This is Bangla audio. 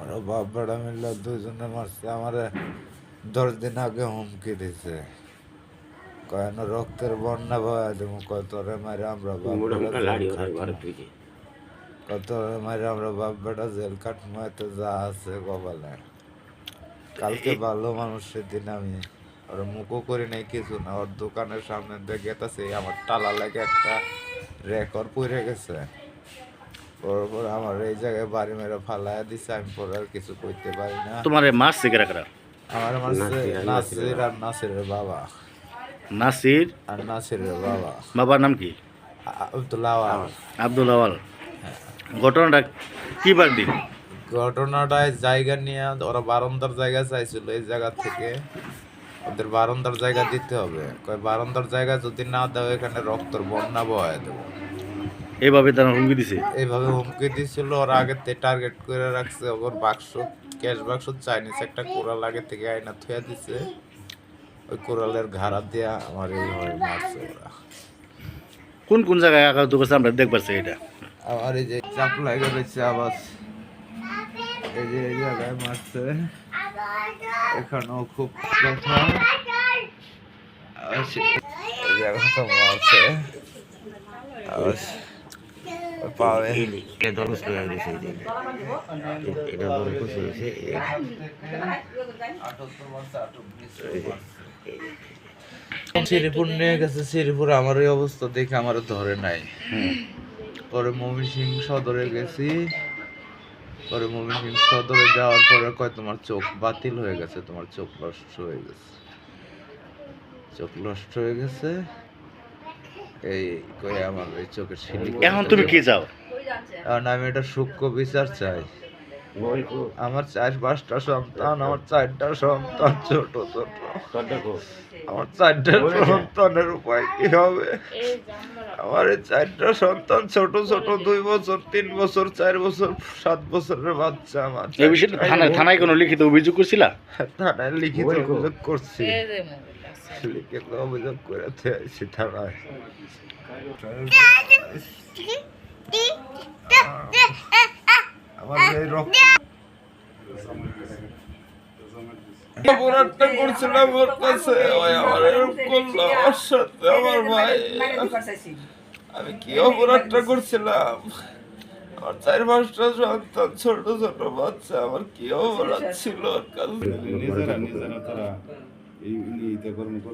ওরা বাপ বেড়া মিললে দুজনে মারছে আমারে দশ দিন আগে হুমকি দিছে। কয়েন রক্তের বন্যা ভয় দেবো কত রে মারে আমরা মারে আমরা বাপ বেটা জেল কাটবো এত যা আছে কপালে। কালকে ভালো মানুষের দিন আমি ওর মুখও করি নাই কিছু না ওর দোকানের সামনে দিয়ে গেতেছে আমার টালা লাগে একটা রেকর্ড পড়ে গেছে। পর আমার এই জায়গায় বাড়ি মেরে ফালায় দিছে আমি পরে আর কিছু করতে পারি না। তোমার কেরা আমার মাসে নাসির আর নাসিরের বাবা। নাসির? আর নাসিরের বাবা। বাবার নাম কি? আব্দুল্লাহ আব্দুল আওয়াল। ঘটনাটা কি বার দিন ঘটনাটায় জায়গা নিয়ে ওরা বারান্দার জায়গা চাইছিল এই জায়গা থেকে। ওদের বারান্দার জায়গা দিতে হবে। কয় বারান্দার জায়গা যদি না দাও এখানে রক্তর বন্যা বয়ে দেবো। এইভাবে তারা হুমকি দিছে? এইভাবে হুমকি দিছিল ওরা আগে তে টার্গেট করে রাখছে ওর বাক্স ক্যাশ বাক্স চাইনিজ একটা কোরাল আগে থেকে আয়না থুয়া দিছে। ওই কোরালের ঘাড়া দিয়া আমার এইভাবে মারছে ওরা। কোন কোন জায়গায় আঘাত করছে আমরা দেখবার চাই এটা। আমার এই যে চাপ লাগে রয়েছে আবার। এই যে এই জায়গায় মারছে। এখানেও খুব ব্যথা আর সে- এই শ্রীপুর নিয়ে গেছে শ্রীপুর আমার অবস্থা দেখে আমার ধরে নাই। পরে মমি সিং সদরে গেছি। পরে মমি সিং সদরে যাওয়ার পরে কয়, তোমার চোখ বাতিল হয়ে গেছে, তোমার চোখ নষ্ট হয়ে গেছে। চোখ নষ্ট হয়ে গেছে। এই কই আমার এই চোখের শিলি এখন তুমি কি চাও? কারণ আমি এটা সূক্ষ্ম বিচার চাই। আমার চার পাঁচটা সন্তান আমার চারটা সন্তান ছোট ছোট। আমার চারটা সন্তানের উপায় কি হবে? আমার এই চারটা সন্তান ছোট ছোট দুই বছর তিন বছর চার বছর সাত বছরের বাচ্চা আমার। এই বিষয়ে থানায় থানায় কোনো লিখিত অভিযোগ করছিলা? থানায় লিখিত অভিযোগ করছি। লিখিত অভিযোগ করে আছি থানায় আমার করছিলাম ওর কাছে ওই আমার এরকম আমার সাথে আমার ভাই। আমি কি অপরাধটা করছিলাম? আমার চার পাঁচটা সন্তান, ছোট ছোট বাচ্চা, আমার কি অপরাধ ছিল? ওর কাছে নিজেরা নিজেরা তারা এই এইটা কর্ম